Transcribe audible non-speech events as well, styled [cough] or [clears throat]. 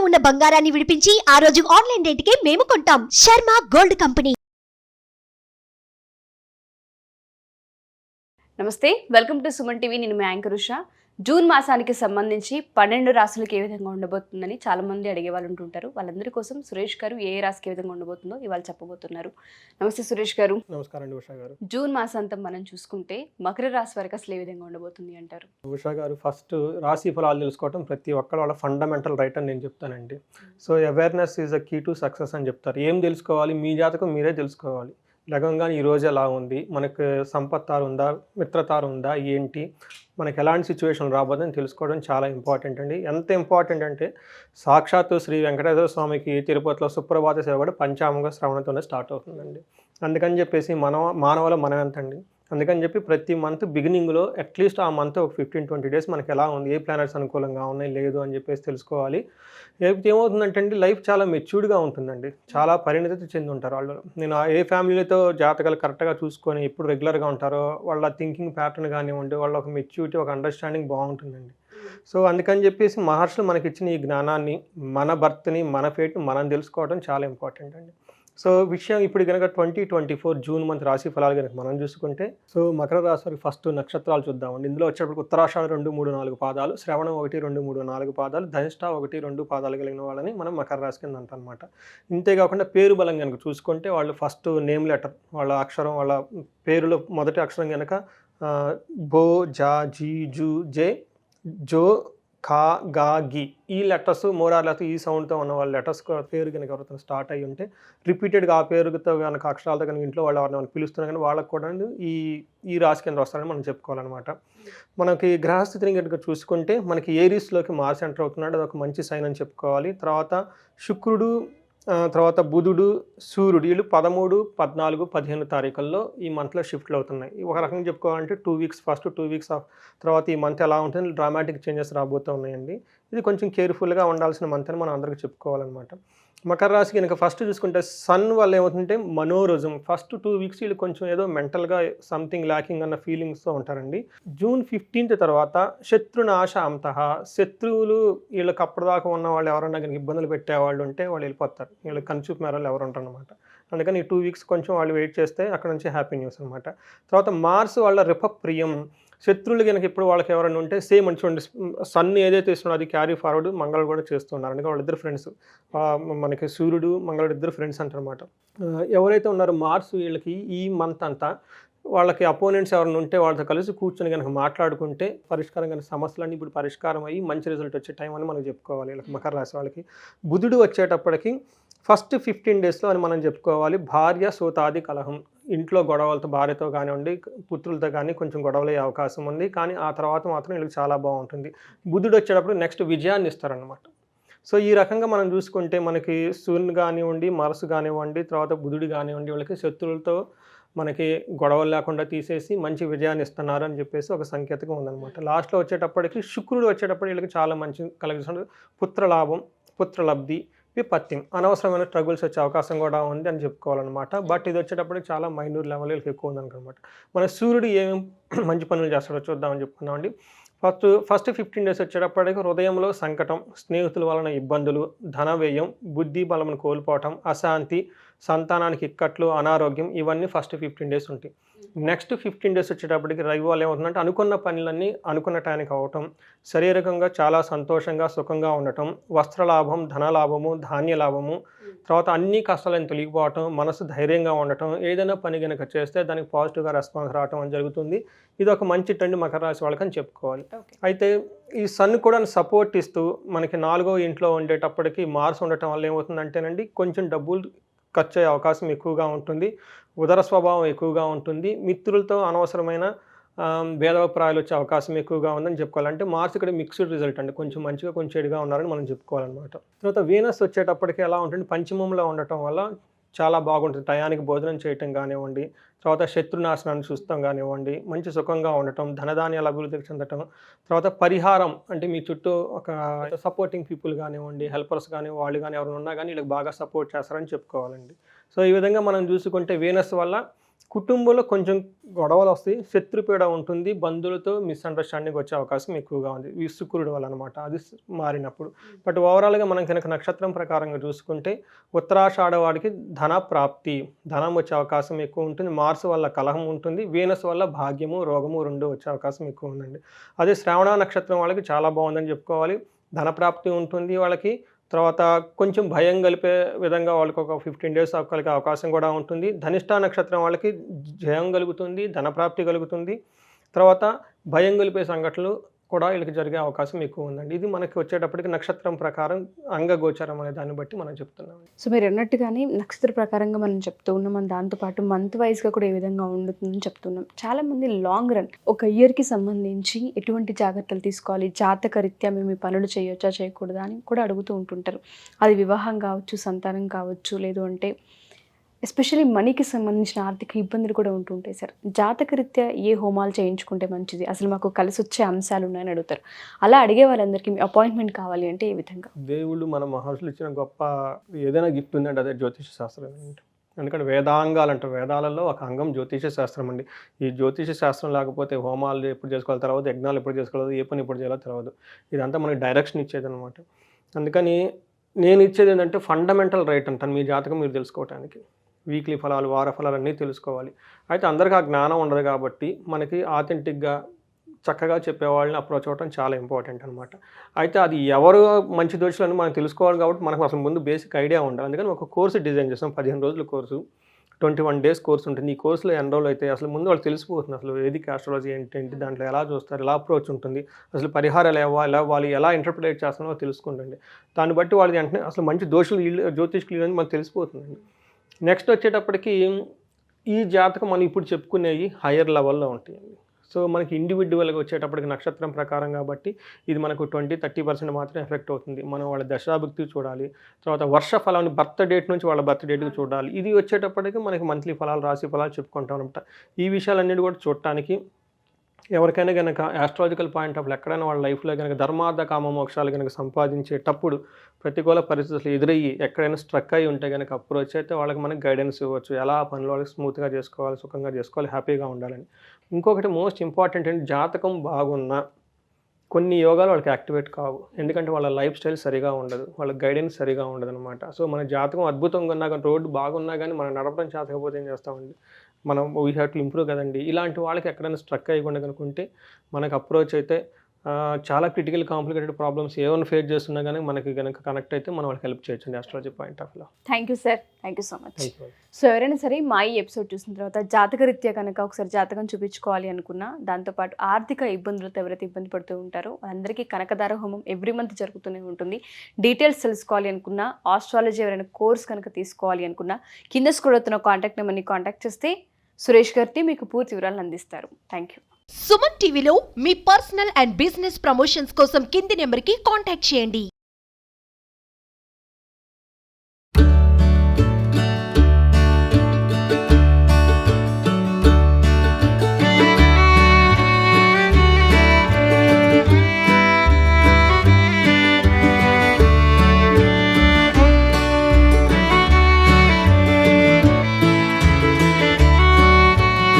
ఉన్న బంగారాన్ని విడిపించి ఆ రోజు ఆన్లైన్ రేటుకే మేము కొంటాం. Sharma gold company. నమస్తే. Welcome to Suman TV. నేను మీ యాంకర్ ఉషా. జూన్ మాసానికి సంబంధించి పన్నెండు రాసులకు ఏ విధంగా ఉండబోతుందని చాలా మంది అడిగే వాళ్ళు ఉంటుంటారు. వాళ్ళందరి కోసం సురేష్ గారు ఏ రాశికి ఏ విధంగా ఉండబోతుందో ఇవాళ చెప్పబోతున్నారు. నమస్తే సురేష్ గారు. నమస్కారం అండి ఉషా గారు. జూన్ మాసాంతం మనం చూసుకుంటే మకర రాశి వరకు అసలు ఏ విధంగా ఉండబోతుంది అంటారు? ఉషా గారు ఫస్ట్ రాశి ఫలాలు తెలుసుకోవడం ప్రతి ఒక్కరు వాళ్ళ ఫండమెంటల్ రైట్ అని నేను చెప్తానండి. So awareness is a key to success అని చెప్తారు. ఏం తెలుసుకోవాలి? మీ జాతకం మీరే తెలుసుకోవాలి. లగంగాని ఈ ఎలా ఉంది? మనకు సంపత్తారు ఉందా మిత్రతారు ఉందా ఏంటి? మనకి ఎలాంటి సిచ్యువేషన్ రాబోదని తెలుసుకోవడం చాలా ఇంపార్టెంట్ అండి. ఎంత ఇంపార్టెంట్ అంటే సాక్షాత్తు శ్రీ వెంకటేశ్వర స్వామికి తిరుపతిలో సుప్రభాత సేవ కూడా పంచాంగ శ్రవణతోనే స్టార్ట్ అవుతుందండి. అందుకని చెప్పేసి మన మానవుల మనం ఎంతండి అందుకని చెప్పి ప్రతి మంత్ బిగినింగ్లో అట్లీస్ట్ ఆ మంత్ ఒక ఫిఫ్టీన్ ట్వంటీ డేస్ మనకి ఎలా ఉంది ఏ ప్లానెట్స్ అనుకూలంగా ఉన్నాయి లేదు అని చెప్పేసి తెలుసుకోవాలి. లేకపోతే ఏమవుతుందంటే అండి లైఫ్ చాలా మెచ్యూర్డ్గా ఉంటుందండి. చాలా పరిణతి చెంది ఉంటారు వాళ్ళు. నేను ఆ ఏ ఫ్యామిలీతో జాతకాలు కరెక్ట్గా చూసుకొని ఎప్పుడు రెగ్యులర్గా ఉంటారో వాళ్ళ థింకింగ్ ప్యాటర్న్ కానివ్వండి వాళ్ళ ఒక మెచ్యూరిటీ ఒక అండర్స్టాండింగ్ బాగుంటుందండి. సో అందుకని చెప్పేసి మహర్షులు మనకి ఇచ్చిన ఈ జ్ఞానాన్ని మన బర్త్ని మన ఫేట్ని మనం తెలుసుకోవడం చాలా ఇంపార్టెంట్ అండి. సో విషయం ఇప్పుడు కనుక twenty twenty four June month రాశి ఫలాలు కనుక మనం చూసుకుంటే సో మకర రాశి వారికి ఫస్ట్ నక్షత్రాలు చూద్దామండి. ఇందులో వచ్చేటప్పుడు ఉత్తరాషాఢ రెండు మూడు నాలుగు పాదాలు శ్రవణం ఒకటి రెండు మూడు నాలుగు పాదాలు ధనిష్ట ఒకటి రెండు పాదాలు కలిగిన వాళ్ళని మనం మకర రాశి కింద అంటనమాట ఇంతేకాకుండా పేరు బలం కనుక చూసుకుంటే వాళ్ళు ఫస్ట్ నేమ్ లెటర్ వాళ్ళ అక్షరం వాళ్ళ పేరులో మొదటి అక్షరం కనుక బో జా జీ జూ జే జో ఖా గా గి. ఈ లెటర్స్ మోరార్లతో ఈ సౌండ్తో ఉన్న వాళ్ళ లెటర్స్ పేరు కనుక ఎవరితో స్టార్ట్ అయ్యి ఉంటే రిపీటెడ్గా ఆ పేరుతో కనుక అక్షరాలతో కనుక ఇంట్లో వాళ్ళు ఎవరిని పిలుస్తున్నా కానీ వాళ్ళకి కూడా ఈ ఈ రాశి కింద వస్తారని మనం చెప్పుకోవాలన్నమాట. మనకి గ్రహస్థితిని కనుక చూసుకుంటే మనకి ఏరీస్లోకి మార్స్ ఎంటర్ అవుతున్నాడు అది ఒక మంచి సైన్ అని చెప్పుకోవాలి. తర్వాత శుక్రుడు తర్వాత బుధుడు సూర్యుడు వీళ్ళు పదమూడు పద్నాలుగు పదిహేను తారీఖుల్లో ఈ మంత్లో షిఫ్ట్లు అవుతున్నాయి. ఒక రకంగా చెప్పుకోవాలంటే two weeks first two weeks of తర్వాత ఈ మంత్ ఎలా ఉంటుంది డ్రామాటిక్ చేంజెస్ రాబోతూ ఉన్నాయండి ఇది కొంచెం కేర్ఫుల్గా ఉండాల్సిన మంత్ అని మనం అందరికీ చెప్పుకోవాలన్నమాట. మకర రాశి కనుక ఫస్ట్ చూసుకుంటే సన్ వల్ల ఏమవుతుందంటే మనోరజం. ఫస్ట్ టూ వీక్స్ వీళ్ళు కొంచెం ఏదో మెంటల్గా సంథింగ్ ల్యాకింగ్ అన్న ఫీలింగ్స్తో ఉంటారండి. జూన్ ఫిఫ్టీన్త్ తర్వాత శత్రునాశ అంతః శత్రువులు వీళ్ళకి అప్పటిదాకా ఉన్న వాళ్ళు ఎవరన్నా కనుక ఇబ్బందులు పెట్టే వాళ్ళు ఉంటే వాళ్ళు వెళ్ళిపోతారు. వీళ్ళు కన్సూప్ మేరలు ఎవరు ఉంటారు అనమాట అందుకని ఈ టూ వీక్స్ కొంచెం వాళ్ళు వెయిట్ చేస్తే అక్కడ నుంచి హ్యాపీ న్యూస్ అనమాట తర్వాత మార్స్ వాళ్ళ రిపప్రియం. శత్రువులు కనుక ఇప్పుడు వాళ్ళకి ఎవరైనా ఉంటే సేమ్ అని చూడండి సన్ ఏదైతే ఇస్తున్నాడో అది క్యారీ ఫార్వర్డ్ మంగళ కూడా చేస్తున్నారు. అంటే వాళ్ళిద్దరు ఫ్రెండ్స్ మనకి సూర్యుడు మంగళుడు ఇద్దరు ఫ్రెండ్స్ అంటారనమాట ఎవరైతే ఉన్నారో మార్స్ వీళ్ళకి ఈ మంత్ అంతా వాళ్ళకి అపోనెంట్స్ ఎవరైనా ఉంటే వాళ్ళతో కలిసి కూర్చొని కనుక మాట్లాడుకుంటే పరిష్కారం కనుక సమస్యలన్నీ ఇప్పుడు పరిష్కారం అయ్యి మంచి రిజల్ట్ వచ్చే టైం అని మనం చెప్పుకోవాలి. వీళ్ళకి మకర రాశి వాళ్ళకి. బుధుడు వచ్చేటప్పటికి ఫస్ట్ ఫిఫ్టీన్ డేస్లో అని మనం చెప్పుకోవాలి భార్య సూతాది కలహం. ఇంట్లో గొడవలతో భార్యతో కానివ్వండి పుత్రులతో కానీ కొంచెం గొడవలయ్యే అవకాశం ఉంది కానీ ఆ తర్వాత మాత్రం వీళ్ళకి చాలా బాగుంటుంది. బుధుడు వచ్చేటప్పుడు నెక్స్ట్ విజయాన్ని ఇస్తారనమాట సో ఈ రకంగా మనం చూసుకుంటే మనకి సూర్యుని కానివ్వండి మనసు కానివ్వండి తర్వాత బుధుడు కానివ్వండి వీళ్ళకి శత్రువులతో మనకి గొడవలు లేకుండా తీసేసి మంచి విజయాన్ని ఇస్తున్నారు అని చెప్పేసి ఒక సంకేతకం ఉందన్నమాట. లాస్ట్లో వచ్చేటప్పటికి శుక్రుడు వచ్చేటప్పుడు వీళ్ళకి చాలా మంచి కలిగిస్తుంది పుత్రలాభం పుత్రలబ్ధి విపత్యం అనవసరమైన స్ట్రగుల్స్ వచ్చే అవకాశం కూడా ఉంది అని చెప్పుకోవాలన్నమాట. బట్ ఇది వచ్చేటప్పటికి చాలా మైనూర్ లెవెల్ ఎక్కువ ఎక్కువ ఉందన్నమాట మన సూర్యుడు ఏమేమి [clears throat] మంచి పనులు చేస్తాడో చూద్దామని చెప్పుకున్నామండి ఫస్ట్ ఫస్ట్ ఫిఫ్టీన్ డేస్ వచ్చేటప్పటికి హృదయంలో సంకటం స్నేహితుల వలన ఇబ్బందులు ధన వ్యయం బుద్ధి బలమును కోల్పోవటం అశాంతి సంతానానికి ఇక్కట్లు అనారోగ్యం ఇవన్నీ ఫస్ట్ ఫిఫ్టీన్ డేస్ ఉంటాయి. నెక్స్ట్ ఫిఫ్టీన్ డేస్ వచ్చేటప్పటికి రవి వల్ల ఏమవుతుందంటే అనుకున్న పనులన్నీ అనుకున్న టైంకి అవటం శారీరకంగా చాలా సంతోషంగా సుఖంగా ఉండటం వస్త్రలాభం ధనలాభము ధాన్య లాభము తర్వాత అన్ని కష్టాలను తొలగిపోవటం మనసు ధైర్యంగా ఉండటం ఏదైనా పని కనుక చేస్తే దానికి పాజిటివ్గా రెస్పాన్స్ రావటం అని జరుగుతుంది. ఇది ఒక మంచి ట్రెండ్ మకర రాశి వాళ్ళకని చెప్పుకోవాలి. అయితే ఈ సన్ కూడా సపోర్ట్ ఇస్తూ మనకి నాలుగో ఇంట్లో ఉండేటప్పటికి మార్స్ ఉండటం వల్ల ఏమవుతుందంటేనండి కొంచెం డబ్బులు ఖర్చు అయ్యే అవకాశం ఎక్కువగా ఉంటుంది. ఉదర స్వభావం ఎక్కువగా ఉంటుంది. మిత్రులతో అనవసరమైన భేదాభిప్రాయాలు వచ్చే అవకాశం ఎక్కువగా ఉందని చెప్పుకోవాలంటే మార్స్ ఇక్కడ మిక్స్డ్ రిజల్ట్ అండి. కొంచెం మంచిగా కొంచెం చెడుగా ఉన్నారని మనం చెప్పుకోవాలన్నమాట. తర్వాత వీనస్ వచ్చేటప్పటికి ఎలా ఉంటుంది? పంచమంలో ఉండటం వల్ల చాలా బాగుంటుంది. టయానికి భోజనం చేయటం కానివ్వండి తర్వాత శత్రునాశనాన్ని చూస్తాం కానివ్వండి మంచి సుఖంగా ఉండటం ధనధాన్యాల అభివృద్ధికి చెందటం తర్వాత పరిహారం అంటే మీ చుట్టూ ఒక సపోర్టింగ్ పీపుల్ కానివ్వండి హెల్పర్స్ కానీ వాళ్ళు కానీ ఎవరైనా ఉన్నా కానీ వీళ్ళకి బాగా సపోర్ట్ చేస్తారని చెప్పుకోవాలండి. సో ఈ విధంగా మనం చూసుకుంటే వీనస్ వల్ల కుటుంబంలో కొంచెం గొడవలు వస్తాయి శత్రుపీడ ఉంటుంది బంధువులతో మిస్అండర్స్టాండింగ్ వచ్చే అవకాశం ఎక్కువగా ఉంది. ఈ శుక్రుడు వల్ల అనమాట అది మారినప్పుడు. బట్ ఓవరాల్గా మనం కనుక నక్షత్రం ప్రకారంగా చూసుకుంటే ఉత్తరాషాఢ వాడికి ధన ప్రాప్తి ధనం వచ్చే అవకాశం ఎక్కువ ఉంటుంది మార్స్ వల్ల కలహం ఉంటుంది వీనస్ వల్ల భాగ్యము రోగము రెండు వచ్చే అవకాశం ఎక్కువ ఉందండి. అదే శ్రావణ నక్షత్రం వాళ్ళకి చాలా బాగుందని చెప్పుకోవాలి. ధన ప్రాప్తి ఉంటుంది వాళ్ళకి తర్వాత కొంచెం భయం కలిపే విధంగా వాళ్ళకి ఒక ఫిఫ్టీన్ డేస్ కలిగే అవకాశం కూడా ఉంటుంది. ధనిష్ట నక్షత్రం వాళ్ళకి జయం కలుగుతుంది ధనప్రాప్తి కలుగుతుంది. తర్వాత భయం కలిపే సంఘటనలు కూడా వీళ్ళకి జరిగే అవకాశం ఎక్కువ ఉందండి. ఇది మనకి వచ్చేటప్పటికి నక్షత్రం ప్రకారం అంగగోచరం అనే దాన్ని బట్టి మనం చెప్తున్నాం. సో మీరు అన్నట్టుగానే నక్షత్ర ప్రకారంగా మనం చెప్తూ ఉన్నాం. మనం దాంతోపాటు మంత్ వైజ్గా కూడా ఏ విధంగా ఉండుతుందని చెప్తున్నాం చాలా మంది లాంగ్ రన్ ఒక ఇయర్కి సంబంధించి ఎటువంటి జాగ్రత్తలు తీసుకోవాలి? జాతక రీత్యా మేము ఈ పనులు చేయొచ్చా చేయకూడదా అని కూడా అడుగుతూ ఉంటుంటారు. అది వివాహం కావచ్చు సంతానం కావచ్చు లేదు అంటే ఎస్పెషల్లీ మనీకి సంబంధించిన ఆర్థిక ఇబ్బందులు కూడా ఉంటుంటాయి సార్ జాతకరీత్యా ఏ హోమాలు చేయించుకుంటే మంచిది? అసలు మాకు కలిసి వచ్చే అంశాలు ఉన్నాయని అడుగుతారు. అలా అడిగే వాళ్ళందరికీ మీ అపాయింట్మెంట్ కావాలి అంటే ఏ విధంగా? దేవుళ్ళు మన మహర్షులు ఇచ్చిన గొప్ప ఏదైనా గిఫ్ట్ ఉందంటే అదే జ్యోతిష శాస్త్రం ఎందుకంటే వేదాంగాలు అంటారు. వేదాలలో ఒక అంగం జ్యోతిష శాస్త్రం అండి. ఈ జ్యోతిష శాస్త్రం లేకపోతే హోమాలు ఎప్పుడు చేసుకోవాలి తర్వాత యజ్ఞాలు ఎప్పుడు చేసుకోవాలి ఏ పని ఎప్పుడు చేయాలో తెలియదు ఇదంతా మనకి డైరెక్షన్ ఇచ్చేది అనమాట అందుకని నేను ఇచ్చేది ఏంటంటే ఫండమెంటల్ రైట్ అంటాను మీ జాతకం మీరు తెలుసుకోవటానికి. వీక్లీ ఫలాలు వార ఫలాలు అన్నీ తెలుసుకోవాలి. అయితే అందరికీ ఆ జ్ఞానం ఉండదు కాబట్టి మనకి ఆథెంటిక్గా చక్కగా చెప్పేవాళ్ళని అప్రోచ్ అవ్వడం చాలా ఇంపార్టెంట్ అనమాట అయితే అది ఎవరు మంచి దోషులని మనం తెలుసుకోవాలి కాబట్టి మనకు అసలు ముందు బేసిక్ ఐడియా ఉండాలి. అందుకని ఒక కోర్సు డిజైన్ చేస్తాం పదిహేను రోజుల course. Twenty one days course ఉంటుంది. ఈ కోర్సులో ఎన్రోల్ అయితే అసలు ముందు వాళ్ళు తెలిసిపోతుంది అసలు ఏది క్యాస్ట్రాలజీ ఏంటి దాంట్లో ఎలా చూస్తారు ఎలా అప్రోచ్ ఉంటుంది అసలు పరిహారాలు ఎలా ఎలా వాళ్ళు ఎలా ఇంటర్ప్రిటేట్ చేస్తున్నారో తెలుసుకుంటుంది. దాన్ని బట్టి వాళ్ళు వెంటనే అసలు మంచి దోషులు జ్యోతిష్కులు అని మనకు తెలిసిపోతుందండి. నెక్స్ట్ వచ్చేటప్పటికి ఈ జాతకం మనం ఇప్పుడు చెప్పుకునేవి హయ్యర్ లెవెల్లో ఉంటాయండి. సో మనకి ఇండివిజువల్గా వచ్చేటప్పటికి నక్షత్రం ప్రకారం కాబట్టి ఇది మనకు ట్వంటీ థర్టీ పర్సెంట్ మాత్రమే ఎఫెక్ట్ అవుతుంది. మనం వాళ్ళ దశాభక్తి చూడాలి. తర్వాత వర్ష ఫలాన్ని బర్త్ డేట్ నుంచి వాళ్ళ బర్త్ డేట్కి చూడాలి. ఇది వచ్చేటప్పటికి మనకి మంత్లీ ఫలాలు రాశి ఫలాలు చెప్పుకుంటాం అనమాట ఈ విషయాలన్నిటి కూడా చూడటానికి ఎవరికైనా కనుక ఆస్ట్రాలజికల్ పాయింట్ ఆఫ్ ఎక్కడైనా వాళ్ళ లైఫ్లో కనుక ధర్మార్థ కామ మోక్షాలు కనుక సంపాదించేటప్పుడు ప్రతికూల పరిస్థితులు ఎదురయ్యి ఎక్కడైనా స్ట్రక్ అయ్యి ఉంటే కనుక అప్రోచ్ అయితే వాళ్ళకి మనకి గైడెన్స్ ఇవ్వచ్చు. ఎలా ఆ పనులు వాళ్ళకి స్మూత్గా చేసుకోవాలి సుఖంగా చేసుకోవాలి హ్యాపీగా ఉండాలని. ఇంకొకటి మోస్ట్ ఇంపార్టెంట్ ఏంటి జాతకం బాగున్నా కొన్ని యోగాలు వాళ్ళకి యాక్టివేట్ కావు. ఎందుకంటే వాళ్ళ లైఫ్ స్టైల్ సరిగా ఉండదు వాళ్ళ గైడెన్స్ సరిగా ఉండదు అనమాట సో మన జాతకం అద్భుతంగా ఉన్నా కానీ రోడ్డు బాగున్నా కానీ మనం నడపడం చేతకపోతే ఏం చేస్తామండి? మనం వీ హ్యావ్ టు ఇంప్రూవ్ కదండి. ఇలాంటి వాళ్ళకి ఎక్కడైనా స్ట్రక్ అయ్యకుండా కనుకుంటే మనకు అప్రోచ్ అయితే చాలా క్రిటికల్ కాంప్లికేటెడ్ ప్రాబ్లమ్స్ ఏమైనా ఫేస్ చేస్తున్నా కానీ మనకి కనుక కనెక్ట్ అయితే మనం వాళ్ళకి హెల్ప్ చేయొచ్చండి ఆస్ట్రాలజీ పాయింట్ ఆఫ్లో. Thank you sir thank you so much so ఎవరైనా సరే మా ఈ ఎపిసోడ్ చూసిన తర్వాత జాతక రీత్యా కనుక ఒకసారి జాతకం చూపించుకోవాలి అనుకున్నా దాంతోపాటు ఆర్థిక ఇబ్బందులతో ఎవరైతే ఇబ్బంది పడుతూ ఉంటారో వాళ్ళందరికీ కనకదార హోమం ఎవ్రీ మంత్ జరుగుతూనే ఉంటుంది. డీటెయిల్స్ తెలుసుకోవాలి అనుకున్నా ఆస్ట్రాలజీ ఎవరైనా కోర్స్ కనుక తీసుకోవాలి అనుకున్నా కింద స్కూల్ అవుతున్న కాంటాక్ట్ నెంబర్ని కాంటాక్ట్ చేస్తే సురేష్ గారిని మీకు పూర్తి వివరాలు అందిస్తారు. థ్యాంక్ యూ సుమన్ టీవీలో మీ పర్సనల్ అండ్ బిజినెస్ ప్రమోషన్స్ కోసం కింది నెంబర్కి కాంటాక్ట్ చేయండి.